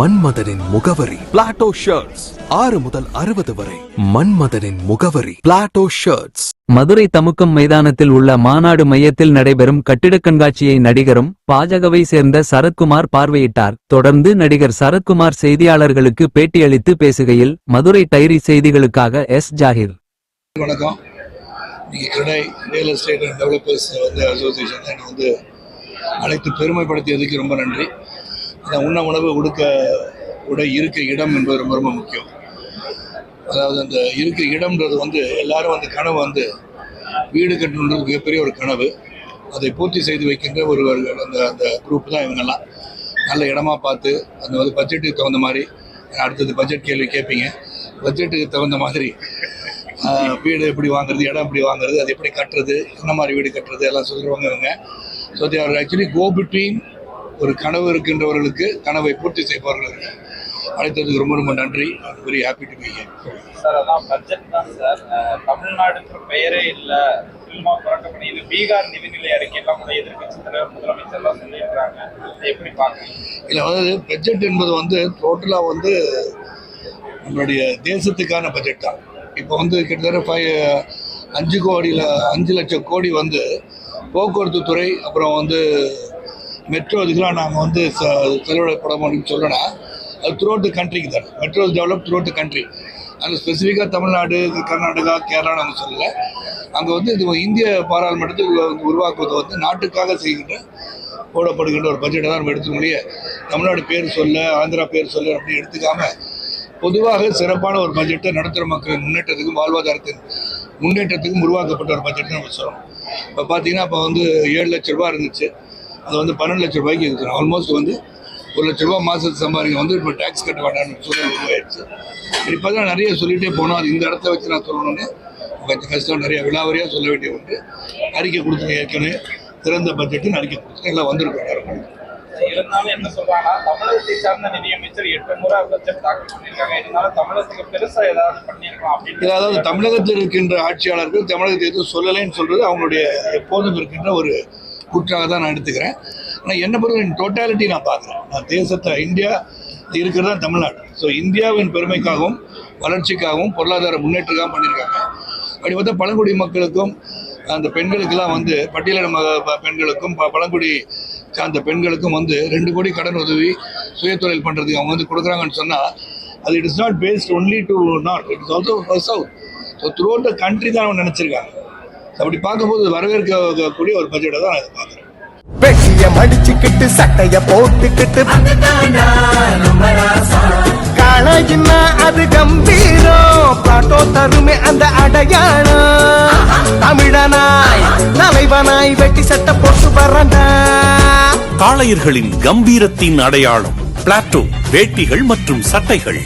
மன்மதனின் முகவரி. Plato shirts ஆறு முதல் அறுபது வரை. மன்மதனின் முகவரி. பிளாட்டோ ஷர்ட்ஸ் மதுரை தமுக்கம் மைதானத்தில் உள்ள மாநாடு மையத்தில் நடைபெறும் கட்டிடக் கண்காட்சியை நடிகரும் பாஜகவை சேர்ந்த சரத்குமார் பார்வையிட்டார். தொடர்ந்து நடிகர் சரத்குமார் செய்தியாளர்களுக்கு பேட்டியளித்து பேசுகையில் மதுரை டைரி செய்திகளுக்காக எஸ். ஜாகிர். வணக்கம். நீங்கள் CREDAI real estate and developers வந்து அசோசியேஷன் வந்து அழைத்து பெருமைப்படுத்தியதுக்கு ரொம்ப நன்றி. உண்ண உணவு உடுக்க உடை இருக்க இடம் என்பது ரொம்ப ரொம்ப முக்கியம். அதாவது அந்த இருக்க இடம்ன்றது வந்து எல்லாரும் அந்த கனவு வந்து வீடு கட்டணுன்றது மிகப்பெரிய ஒரு கனவு. அதை பூர்த்தி செய்து வைக்கின்ற ஒரு அந்த அந்த குரூப் தான் இவங்கெல்லாம். நல்ல இடமா பார்த்து அந்த வந்து பட்ஜெட்டுக்கு தகுந்த மாதிரி அடுத்தது பட்ஜெட் கேள்வி கேட்பீங்க. பட்ஜெட்டுக்கு தகுந்த மாதிரி வீடு எப்படி வாங்குறது இடம் எப்படி வாங்குறது அது எப்படி கட்டுறது என்ன மாதிரி வீடு கட்டுறது எல்லாம் சொல்லுவாங்க இவங்க. So they are actually go between ஒரு கனவு இருக்கின்றவர்களுக்கு கனவை பூர்த்தி செய்பவர்களுக்கு அழைத்ததுக்கு ரொம்ப ரொம்ப நன்றி. Very happy to be sir அதான் பட்ஜெட் தான் சார். தமிழ்நாடுன்ற பெயரே இல்ல. ஃபில்மா புரட்ட பண்ணி இது பீகார் நிதிநிலை அறிக்கையெல்லாம் கூட எதிர்கட்சி தலைவர் முதலமைச்சர்லாம் சொல்லியிருக்காங்க எப்படி பாக்குறீங்க இல்லை அதாவது பட்ஜெட் என்பது வந்து டோட்டலாக வந்து நம்மளுடைய தேசத்துக்கான பட்ஜெட் தான். இப்போ வந்து கிட்டத்தட்ட ஃபைவ் அஞ்சு கோடியில் அஞ்சு லட்சம் கோடி வந்து போக்குவரத்து துறை அப்புறம் வந்து மெட்ரோ இதுக்கெலாம் நாங்கள் வந்து ச செலவிடப்பட முடியும்னு சொல்லணும்னா அது த்ரூ த கண்ட்ரிக்கு தான். Metro develop through the country அது ஸ்பெசிஃபிக்காக தமிழ்நாடு கர்நாடகா கேரளா நம்ம சொல்லலை. அங்கே வந்து இது இந்திய பாராளுமன்றத்தை உருவாக்குவது வந்து நாட்டுக்காக செய்கின்ற போடப்படுகின்ற ஒரு பட்ஜெட்டை தான் நம்ம எடுத்துக்க முடியும். தமிழ்நாடு பேர் சொல்ல ஆந்திரா பேர் சொல்ல அப்படி எடுத்துக்காம பொதுவாக சிறப்பான ஒரு பட்ஜெட்டை நடுத்தர மக்கள் முன்னேற்றத்துக்கும் வாழ்வாதாரத்தின் முன்னேற்றத்துக்கும் உருவாக்கப்பட்ட ஒரு பட்ஜெட் நம்ம சொல்கிறோம் இப்போ பார்த்தீங்கன்னா இப்போ வந்து ஏழு லட்ச ரூபாய் இருந்துச்சு. அது வந்து பன்னெண்டு லட்ச ரூபாய்க்கு இருக்குது. ஆல்மோஸ்ட் வந்து ஒரு லட்ச ரூபாய் மாதத்துக்கு சம்பாதிக்க வந்து இப்போ டேக்ஸ் கட்ட வேண்டாம்னு சூழல் உருவாயிடுச்சு இப்போ தான் நிறைய சொல்லிகிட்டே போனோம் அது இந்த இடத்த வச்சு நான் சொல்லணும்னு கொஞ்சம் கஷ்டம். நிறைய விலாவரியாக சொல்ல வேண்டிய ஒன்று அறிக்கை கொடுத்துருங்க ஏற்கனவே. திறந்த பட்ஜெட்டுன்னு அறிக்கை கொடுத்துருங்க எல்லாம் வந்திருக்கோம் நேரம் இருந்தாலும் என்ன சொல்றாங்கன்னா தமிழகத்தை சார்ந்த நிதியமைச்சர் எட்டு முறை பட்ஜெட் தாக்கல் பண்ணியிருக்காங்க. இருந்தாலும் தமிழகத்துக்கு பெருசா ஏதாவது பண்ணியிருக்கலாம் அப்படின்னு அதாவது தமிழகத்தில் இருக்கின்ற ஆட்சியாளர்கள் தமிழகத்தை எதுவும் சொல்லலைன்னு சொல்றது அவங்களுடைய எப்போதும் இருக்கின்ற ஒரு குற்றாக தான் நான் எடுத்துக்கிறேன். ஆனால் என்ன பொறுத்த டோட்டாலிட்டி நான் பார்க்குறேன். நான் தேசத்தை இந்தியா இருக்கிறது தான் தமிழ்நாடு. ஸோ இந்தியாவின் பெருமைக்காகவும் வளர்ச்சிக்காகவும் பொருளாதார முன்னேற்றக்காகவும் பண்ணியிருக்காங்க. அப்படி பார்த்தா பழங்குடி மக்களுக்கும் அந்த பெண்களுக்கெல்லாம் வந்து பட்டியலிட மக- பெண்களுக்கும் ப- பழங்குடி சார்ந்த பெண்களுக்கும் வந்து ரெண்டு கோடி கடன் உதவி சுயதொழில் பண்ணுறதுக்கு அவங்க வந்து கொடுக்குறாங்கன்னு சொன்னால் அது it is not based only to not it is also south so throughout the country தான் அவங்க நினச்சிருக்காங்க. அப்படி பார்க்கும்போது வரவேற்கக்கூடிய ஒரு பட்ஜெட்டை தான் நான் இதை பார்க்குறேன். வெட்டிய மடிச்சுக்கிட்டு சட்டைய போட்டுக்கிட்டு. காளையின்னா அது கம்பீரம். பாட்டோ தருமே அந்த அடையாளம். தமிழனாய் தலைவனாய் வெட்டி சட்டை போட்டு வரண்டா காளையர்களின் கம்பீரத்தின் அடையாளம் பிளாட்டோ வேட்டிகள் மற்றும் சட்டைகள்.